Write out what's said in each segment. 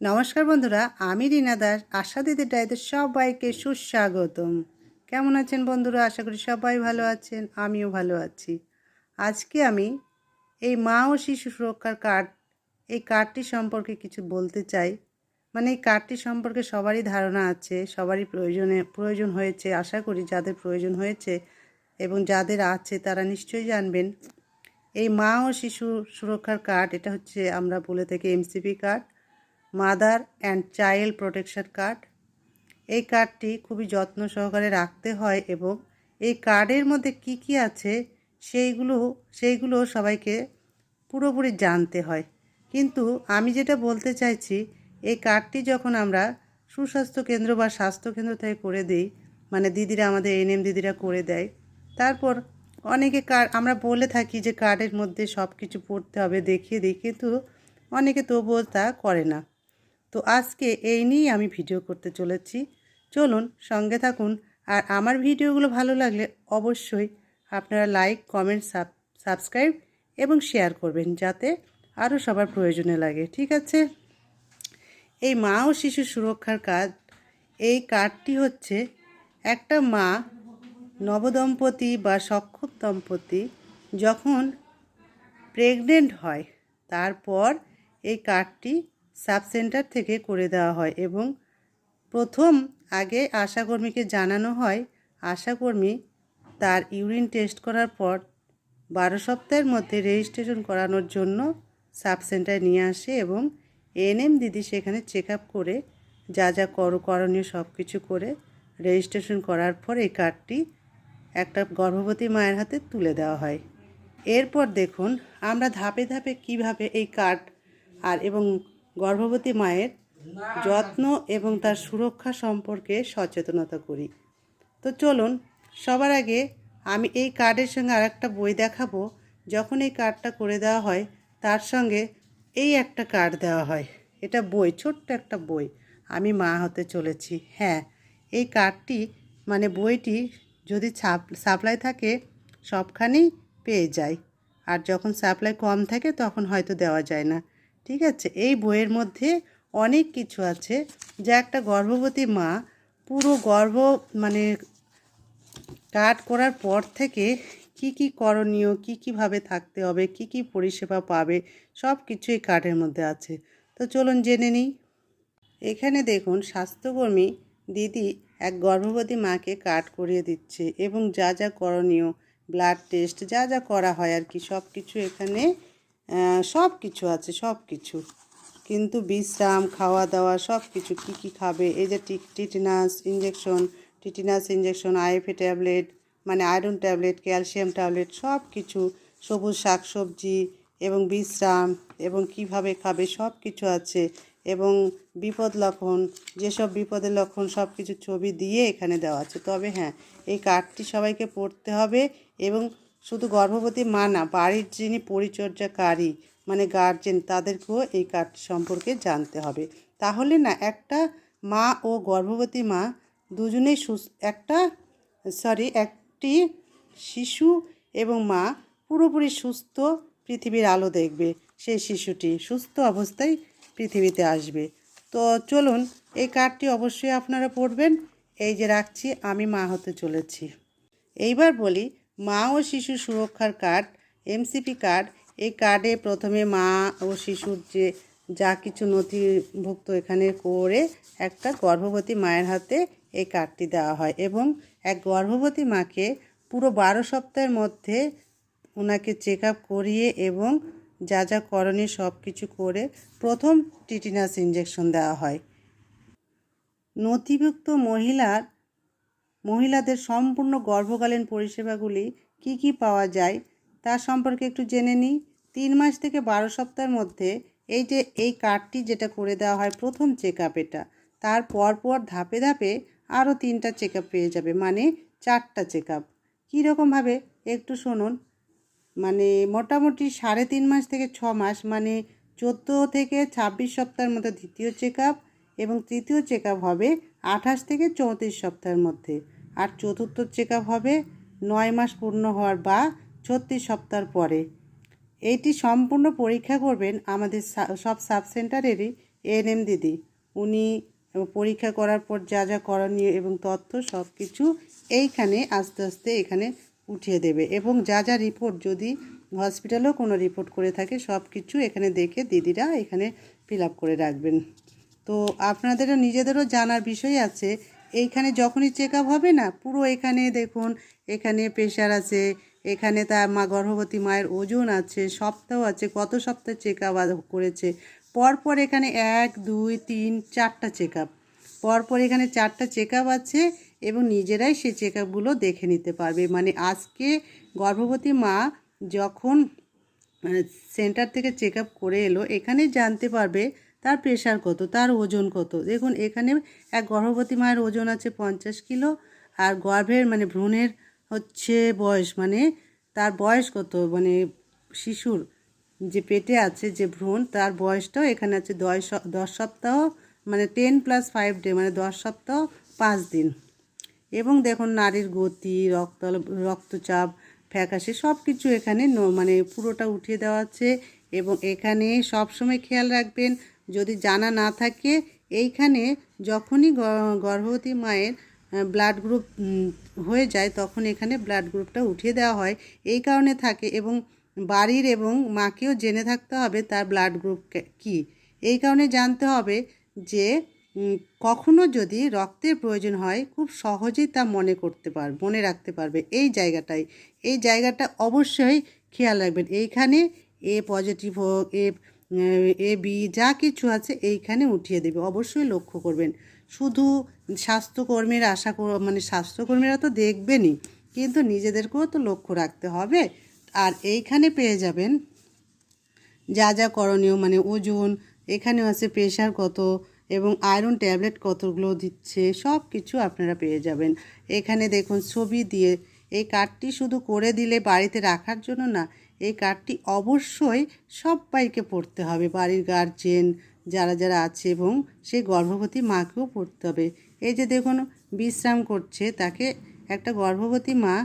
নমস্কার বন্ধুরা, আমি রীনা দাস, আশা দিদি ডাইতে সবাইকে সুস্বাগতম। কেমন আছেন বন্ধুরা? আশা করি সবাই ভালো আছেন, আমিও ভালো আছি। আজকে আমি এই মা ও শিশু সুরক্ষার কার্ড, এই কার্ডটি সম্পর্কে কিছু বলতে চাই। মানে এই কার্ডটি সম্পর্কে সবারই ধারণা আছে, সবারই প্রয়োজনে, প্রয়োজন হয়েছে, আশা করি যাদের প্রয়োজন হয়েছে এবং যাদের আছে তারা নিশ্চয়ই জানবেন। এই মা ও শিশু সুরক্ষার কার্ড, এটা হচ্ছে আমরা বলে থাকি MCP card. Mother and child protection card. এই কার্ডটি খুবই যত্ন সহকারে রাখতে হয় এবং এই কার্ডের মধ্যে কি কি আছে সেইগুলো সেইগুলো সবাইকে পুরোপুরি জানতে হয়। কিন্তু আমি যেটা বলতে চাইছি, এই কার্ডটি যখন আমরা সুস্বাস্থ্য কেন্দ্র বা স্বাস্থ্যকেন্দ্র থেকে করে দিই মানে দিদিরা আমাদের এনএম দিদিরা করে দেয়, তারপর অনেকে কার্ড আমরা বলে থাকি যে কার্ডের মধ্যে সব কিছু পড়তে হবে, দেখিয়ে দিই, কিন্তু অনেকে তবুও তা করে না। তো আজকে এই নিয়েই আমি ভিডিও করতে চলেছি। চলুন সঙ্গে থাকুন। আর আমার ভিডিওগুলো ভালো লাগলে অবশ্যই আপনারা লাইক, কমেন্ট, সাব সাবস্ক্রাইব এবং শেয়ার করবেন যাতে আরও সবার প্রয়োজনে লাগে, ঠিক আছে? এই মা ও শিশু সুরক্ষার কাজ, এই কার্ডটি হচ্ছে একটা মা নবদম্পতি বা সক্ষম দম্পতি যখন প্রেগনেন্ট হয়, তারপর এই কার্ডটি সাব সেন্টার থেকে করে দেওয়া হয় এবং প্রথম আগে আশাকর্মীকে জানানো হয়, আশাকর্মী তার ইউরিন টেস্ট করার পর বারো সপ্তাহের মধ্যে রেজিস্ট্রেশন করানোর জন্য সাব সেন্টারে নিয়ে আসে এবং এনএম দিদি সেখানে চেক আপ করে যা যা কর, করণীয় সব কিছু করে রেজিস্ট্রেশন করার পর এই কার্ডটি একটা গর্ভবতী মায়ের হাতে তুলে দেওয়া হয়। এরপর দেখুন আমরা ধাপে ধাপে কীভাবে এই কার্ড আর এবং গর্ভবতী মায়ের যত্ন এবং তার সুরক্ষা সম্পর্কে সচেতনতা করি। তো চলুন, সবার আগে আমি এই কার্ডের সঙ্গে আর একটা বই দেখাবো। যখন এই কার্ডটা করে দেওয়া হয়, তার সঙ্গে এই একটা কার্ড দেওয়া হয়। এটা বই, ছোট্ট একটা বই। আমি মা হতে চলেছি। হ্যাঁ এই কার্ডটি মানে বইটি যদি সাপ্লাই থাকে, সবখানেই পেয়ে যায়। আর যখন সাপ্লাই কম থাকে, তখন হয়তো দেওয়া যায় না। ঠিক আছে? এই বইয়ের মধ্যে অনেক কিছু আছে। যা একটা গর্ভবতী মা পুরো গর্ভ মানে কাট করার পর থেকে কি কি করণীয়, কি কীভাবে থাকতে হবে, কি কি পরিষেবা পাবে, সব কিছু এই কার্ডের মধ্যে আছে। তো চলুন জেনে নিই। এখানে দেখুন, স্বাস্থ্যকর্মী দিদি এক গর্ভবতী মাকে কাট করিয়ে দিচ্ছে এবং যা যা করণীয় ব্লাড টেস্ট যা যা করা হয় আর কি, সব কিছু এখানে সব কিছু আছে সব কিছু কিন্তু বিশ্রাম খাওয়া দাওয়া সব কিছু কী কী খাবে? এই যে tetanus injection tetanus injection IFA tablet মানে আয়রন ট্যাবলেট ক্যালসিয়াম ট্যাবলেট সব কিছু সবুজ শাকসবজি এবং বিশ্রাম এবং কীভাবে খাবে সব কিছু আছে এবং বিপদ লক্ষণ, যেসব বিপদের লক্ষণ সব কিছু ছবি দিয়ে এখানে দেওয়া আছে। তবে হ্যাঁ এই কার্ডটি সবাইকে পড়তে হবে এবং শুধু গর্ভবতী মা না, বাড়ির যিনি পরিচর্যাকারী মানে গার্জেন তাদেরকেও এই কার্ডটি সম্পর্কে জানতে হবে। তাহলে না, একটা মা ও গর্ভবতী মা দুজনেই সুস, একটা সরি একটি শিশু এবং মা পুরোপুরি সুস্থ পৃথিবীর আলো দেখবে। সেই শিশুটি সুস্থ অবস্থায় পৃথিবীতে আসবে। তো চলুন, এই কার্ডটি অবশ্যই আপনারা পড়বেন এই যে রাখছি, আমি মা হতে চলেছি। এইবার বলি মা ও শিশু সুরক্ষার কার্ড এমসিপি কার্ড, এই কার্ডে প্রথমে মা ও শিশুর যে যা কিছু নথিভুক্ত এখানে করে একটা গর্ভবতী মায়ের হাতে এই কার্ডটি দেওয়া হয় এবং এক গর্ভবতী মাকে পুরো বারো সপ্তাহের মধ্যে ওনাকে চেক করিয়ে এবং যা যা করণীয় সব কিছু করে প্রথম টিটিনাস ইঞ্জেকশন দেওয়া হয়। নথিভুক্ত মহিলার মহিলাদের সম্পূর্ণ গর্ভকালীন পরিষেবাগুলি কি কি পাওয়া যায় তার সম্পর্কে একটু জেনে নিই। তিন মাস থেকে বারো সপ্তাহের মধ্যে এই যে, এই কার্ডটি যেটা করে দেওয়া হয় প্রথম চেক আপ এটা, তার পর পর ধাপে ধাপে আরও তিনটা চেক আপ পেয়ে যাবে মানে চারটা চেক আপ কীরকমভাবে একটু শুনুন। মানে মোটামুটি সাড়ে তিন মাস থেকে ছ মাস মানে চোদ্দ থেকে ছাব্বিশ সপ্তাহের মধ্যে দ্বিতীয় চেক আপ এবং তৃতীয় চেক আপ হবে আঠাশ থেকে চৌত্রিশ সপ্তাহের মধ্যে। আর চতুর্থ চেক হবে নয় মাস পূর্ণ হওয়ার বা ছত্রিশ সপ্তাহ পরে। এইটি সম্পূর্ণ পরীক্ষা করবেন আমাদের সব সাব সেন্টারেরই এএনএম দিদি। উনি পরীক্ষা করার পর যা যা করণীয় এবং তথ্য সব কিছু এইখানে আস্তে আস্তে এখানে উঠিয়ে দেবে এবং যা যা রিপোর্ট যদি হসপিটালেও কোনো রিপোর্ট করে থাকে সব কিছু এখানে দেখে দিদিরা এখানে ফিল করে রাখবেন। তো আপনাদেরও নিজেদেরও জানার বিষয় আছে। এইখানে যখনই চেক হবে না, পুরো এখানে দেখুন, এখানে প্রেশার আছে, এখানে তার মা গর্ভবতী মায়ের ওজন আছে, সপ্তাহ আছে, কত সপ্তাহ চেক করেছে। পরপর এখানে এক, দুই, তিন, চারটা চেক পরপর এখানে চারটা চেক আছে এবং নিজেরাই সেই চেক দেখে নিতে পারবে। মানে আজকে গর্ভবতী মা যখন সেন্টার থেকে চেক করে এলো, এখানে জানতে পারবে তার প্রেশার কত, তার ওজন কত? দেখুন, এখানে এক গর্ভবতী মায়ের ওজন আছে পঞ্চাশ কিলো আর গর্ভের মানে ভ্রূণের হচ্ছে বয়স মানে তার বয়স কত? মানে শিশুর যে পেটে আছে যে ভ্রূণ, তার বয়সটাও এখানে আছে দশ দশ সপ্তাহ মানে টেন প্লাস ফাইভ ডে মানে দশ সপ্তাহ, পাঁচ দিন। এবং দেখুন, নারীর গতি, রক্ত, রক্তচাপ, ফ্যাকাশে সব কিছু এখানে মানে পুরোটা উঠিয়ে দেওয়া আছে এবং এখানে সব সময় খেয়াল রাখবেন যদি জানা না থাকে, এইখানে যখনই গর্ভবতী মায়ের ব্লাড গ্রুপ হয়ে যায়, তখন এখানে ব্লাড গ্রুপটা উঠিয়ে দেওয়া হয়। এই কারণে থাকে এবং বাড়ির এবং মাকেও জেনে থাকতে হবে তার ব্লাড গ্রুপ কী এই কারণে জানতে হবে যে কখনো যদি রক্তের প্রয়োজন হয়, খুব সহজেই তা মনে করতে পার, মনে রাখতে পারবে। এই জায়গাটাই। এই জায়গাটা অবশ্যই খেয়াল রাখবেন। এইখানে এ পজিটিভ হোক, এ এ বি, যা কিছু আছে এইখানে উঠিয়ে দেবে। অবশ্যই লক্ষ্য করবেন। শুধু স্বাস্থ্যকর্মীরা আশা মানে স্বাস্থ্যকর্মীরা তো দেখবেনই, কিন্তু নিজেদেরকেও তো লক্ষ্য রাখতে হবে। আর এইখানে পেয়ে যাবেন যা যা করণীয় মানে ওজন, এখানেও আছে প্রেশার কত এবং আয়রন ট্যাবলেট কতগুলো দিচ্ছে, সব কিছু আপনারা পেয়ে যাবেন। এখানে দেখুন ছবি দিয়ে, এই কার্ডটি শুধু করে দিলে বাড়িতে রাখার জন্য না এই কার্ডটি অবশ্যই সবাইকে পড়তে হবে, বাড়ির গার্জেন যারা যারা আছে এবং সেই গর্ভবতী মাকেও পড়তে হবে। এই যে দেখুন, বিশ্রাম করছে, তাকে একটা গর্ভবতী মা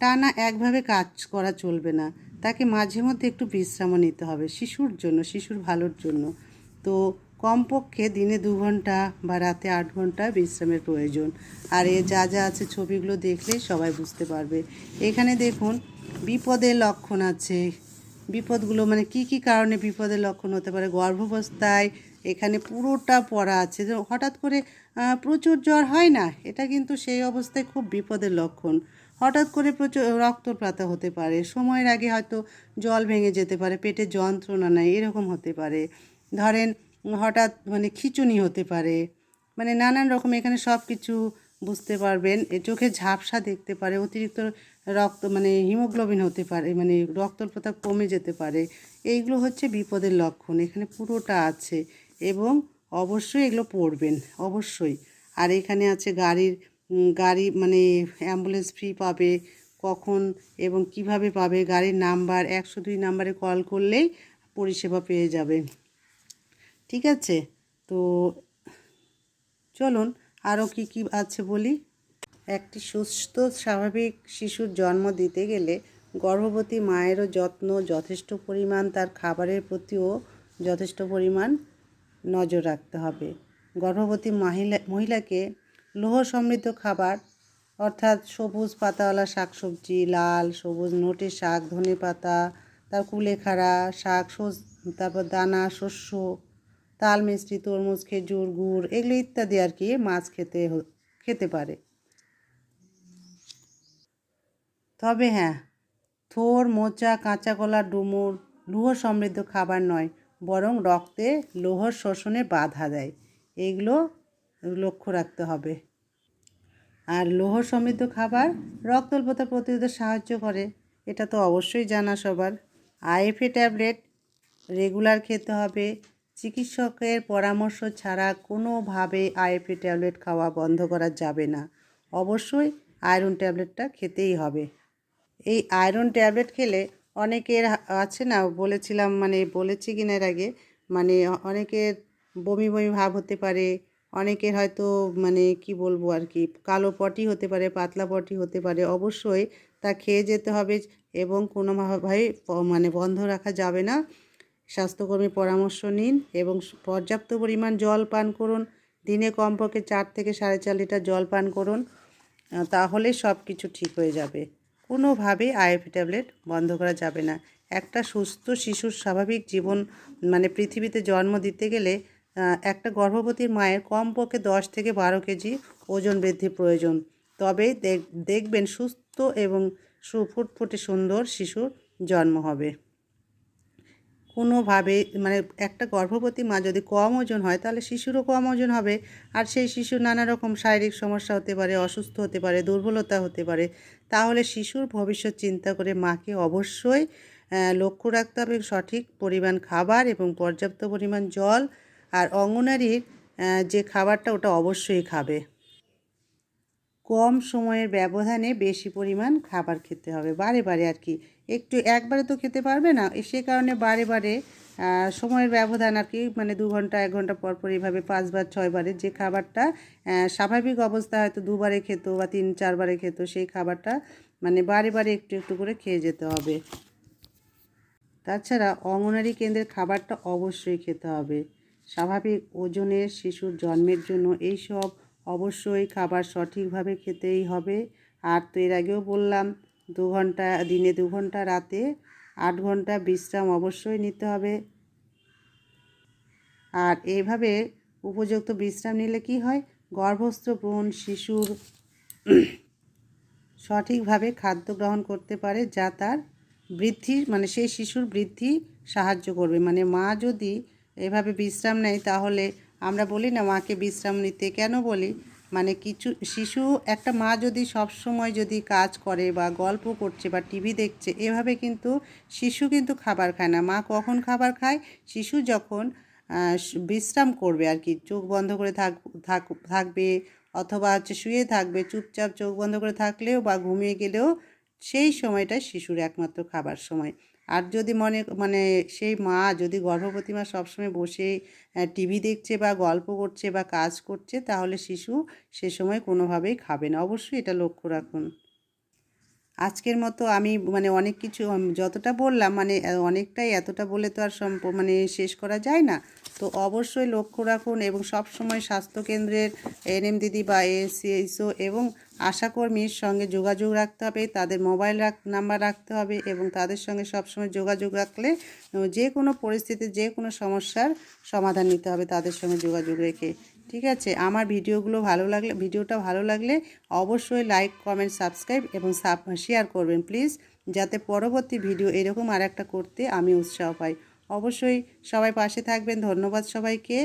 টানা একভাবে কাজ করা চলবে না। তাকে মাঝে মধ্যে একটু বিশ্রামও নিতে হবে, শিশুর জন্য, শিশুর ভালোর জন্য। তো কমপক্ষে দিনে দু ঘণ্টা বা রাতে আট ঘণ্টা বিশ্রামের প্রয়োজন। আর এ যা যা আছে ছবিগুলো দেখলেই সবাই বুঝতে পারবে। এখানে দেখুন বিপদের লক্ষণ আছে। বিপদগুলো মানে কি কি কারণে বিপদের লক্ষণ হতে পারে? গর্ভাবস্থায় এখানে পুরোটা পড়া আছে। যে হঠাৎ করে প্রচুর জ্বর হয় না? এটা কিন্তু সেই অবস্থায় খুব বিপদের লক্ষণ। হঠাৎ করে প্রচুর রক্তপ্রাতা হতে পারে। সময়ের আগে হয়তো জল ভেঙে যেতে পারে, পেটে যন্ত্রণা নাই, এরকম হতে পারে। ধরেন, হঠাৎ মানে খিচুনি হতে পারে। মানে নানান রকম এখানে সব কিছু বুঝতে পারবেন। চোখে ঝাপসা দেখতে পারে, অতিরিক্ত রক্ত মানে হিমোগ্লোবিন হতে পারে মানে রক্তপ্রতা কমে যেতে পারে, এইগুলো হচ্ছে বিপদের লক্ষণ। এখানে পুরোটা আছে এবং অবশ্যই এগুলো পড়বেন, অবশ্যই। আর এখানে আছে গাড়ির গাড়ি মানে অ্যাম্বুলেন্স ফ্রি পাবে কখন এবং কীভাবে পাবে, গাড়ির নাম্বার, একশো দুই নাম্বারে কল করলেই পরিষেবা পেয়ে যাবে। ঠিক আছে? তো চলুন আরও কি কি আছে বলি? একটি সুস্থ, স্বাভাবিক শিশুর জন্ম দিতে গেলে গর্ভবতী মায়েরও যত্ন যথেষ্ট পরিমাণ, তার খাবারের প্রতিও যথেষ্ট পরিমাণ নজর রাখতে হবে। গর্ভবতী মহিলা, মহিলাকে লোহ সমৃদ্ধ খাবার, অর্থাৎ সবুজ পাতাওয়ালা শাকসবজি, লাল, সবুজ নোটে শাক, ধনে পাতা, তার কুলেখাড়া শাক তারপর দানা, শস্য, তাল মিষ্টি তরমুজ, খেজুর, গুড়, এগুলো ইত্যাদি আর কি মাছ খেতে খেতে পারে। তবে হ্যাঁ থোর, মোচা কাঁচা কলা ডুমুর লৌহ সমৃদ্ধ খাবার নয়, বরং রক্তে লৌহ শোষণে বাধা দেয়। এগুলো লক্ষ্য রাখতে হবে। আর লৌহ সমৃদ্ধ খাবার রক্ত অল্পতা প্রতিরোধে সাহায্য করে, এটা তো অবশ্যই জানা সবার। আইএফএ ট্যাবলেট রেগুলার খেতে হবে। চিকিৎসকের পরামর্শ ছাড়া কোনোভাবে আইএফএ ট্যাবলেট খাওয়া বন্ধ করা যাবে না। অবশ্যই আয়রন ট্যাবলেটটা খেতেই হবে। এই আয়রন ট্যাবলেট খেলে অনেকের আছে না, বলেছিলাম মানে বলেছি কিনা এর আগে মানে অনেকের বমি বমি ভাব হতে পারে, অনেকের হয়তো মানে কি বলব আর কি, কালো পটি হতে পারে, পাতলা পটি হতে পারে, অবশ্যই তা খেয়ে যেতে হবে এবং কোনোভাবে মানে বন্ধ রাখা যাবে না। স্বাস্থ্যকর্মীর পরামর্শ নিন এবং পর্যাপ্ত পরিমাণ জল পান করুন, দিনে কমপক্ষে চার থেকে সাড়ে চার লিটার জল পান করুন তাহলে সব কিছু ঠিক হয়ে যাবে। কোনোভাবেই আইএফ ট্যাবলেট বন্ধ করা যাবে না। একটা সুস্থ শিশুর স্বাভাবিক জীবন মানে পৃথিবীতে জন্ম দিতে গেলে একটা গর্ভবতী মায়ের কমপক্ষে দশ থেকে বারো কেজি ওজন বৃদ্ধি প্রয়োজন। তবেই দেখ- দেখবেন সুস্থ এবং সুফুটফুটে সুন্দর শিশুর জন্ম হবে। কোনোভাবে মানে একটা গর্ভবতী মা যদি কম ওজন হয়, তাহলে শিশুরও কম ওজন হবে। আর সেই শিশুর নানা রকম শারীরিক সমস্যা হতে পারে, অসুস্থ হতে পারে, দুর্বলতা হতে পারে, তাহলে শিশুর ভবিষ্যৎ চিন্তা করে মাকে অবশ্যই লক্ষ্য রাখতে হবে সঠিক পরিমাণ খাবার এবং পর্যাপ্ত পরিমাণ জল আর অঙ্গনারীর যে খাবারটা ওটা অবশ্যই খাবে। কম সময়ের ব্যবধানে বেশি পরিমাণ খাবার খেতে হবে। বারে বারে আর কি একটু একবারে তো খেতে পারবে না সে কারণে বারে বারে সময়ের ব্যবধান আর কি মানে দু ঘণ্টা, এক ঘণ্টা পর পর এইভাবে পাঁচবার, ছয়বারে যে খাবারটা স্বাভাবিক অবস্থা হয়তো দুবারে খেত বা তিন, চারবারে খেত, সেই খাবারটা মানে বারে বারে একটু একটু করে খেয়ে যেতে হবে। তাছাড়া অঙ্গনারী কেন্দ্রের খাবারটা অবশ্যই খেতে হবে। স্বাভাবিক ওজনের শিশুর জন্মের জন্য এই সব অবশ্যই খাবার সঠিকভাবে খেতেই হবে। আর তো এর আগেও বললাম দু ঘণ্টা, দিনে দু ঘণ্টা, রাতে আট ঘণ্টা বিশ্রাম অবশ্যই নিতে হবে। আর এইভাবে উপযুক্ত বিশ্রাম নিলে কি হয়? গর্ভস্থ ভ্রূণ শিশুর সঠিকভাবে খাদ্য গ্রহণ করতে পারে, যা তার বৃদ্ধি মানে সেই শিশুর বৃদ্ধি সাহায্য করবে। মানে মা যদি এভাবে বিশ্রাম নেয়, তাহলে আমরা বলি না, মাকে বিশ্রাম নিতে কেন বলি? মানে কিছু, শিশু, একটা মা যদি সব সময় যদি কাজ করে বা গল্প করছে বা টিভি দেখছে, এভাবে কিন্তু শিশু কিন্তু খাবার খায় না। মা কখন খাবার খায়? শিশু যখন বিশ্রাম করবে আর কি। চোখ বন্ধ করে থাক, থাক- থাকবে অথবা হচ্ছে শুয়ে থাকবে, চুপচাপ চোখ বন্ধ করে থাকলেও বা ঘুমিয়ে গেলেও সেই সময়টা শিশুর একমাত্র খাবার সময়। আর যদি মনে মানে সেই মা যদি গর্ভবতী মা সবসময় বসে টিভি দেখছে বা গল্প করছে বা কাজ করছে, তাহলে শিশু সে সময় কোনোভাবেই খাবে না। অবশ্যই এটা লক্ষ্য রাখুন। আজকের মতো আমি মানে অনেক কিছু যতটা বললাম মানে অনেকটাই এতটা বলে তো আর সম্প মানে শেষ করা যায় না। তো অবশ্যই লক্ষ্য রাখুন এবং সব সময় স্বাস্থ্যকেন্দ্রের এনএম দিদি বা এসিএসও এবং আশাকর্মীর সঙ্গে যোগাযোগ রাখতে হবে, তাদের মোবাইল নাম্বার রাখতে হবে এবং তাদের সঙ্গে সবসময় যোগাযোগ রাখলে যে কোনো পরিস্থিতি, যে কোনো সমস্যার সমাধান নিতে হবে তাদের সঙ্গে যোগাযোগ রেখে। ঠিক আছে? আমার ভিডিওগুলো ভালো লাগলে, ভিডিওটা ভালো লাগলে অবশ্যই লাইক, কমেন্ট, সাবস্ক্রাইব এবং শেয়ার করবেন প্লিজ, যাতে পরবর্তী ভিডিও এরকম আর একটা করতে আমি উৎসাহ পাই। অবশ্যই সবাই পাশে থাকবেন। ধন্যবাদ সবাইকে।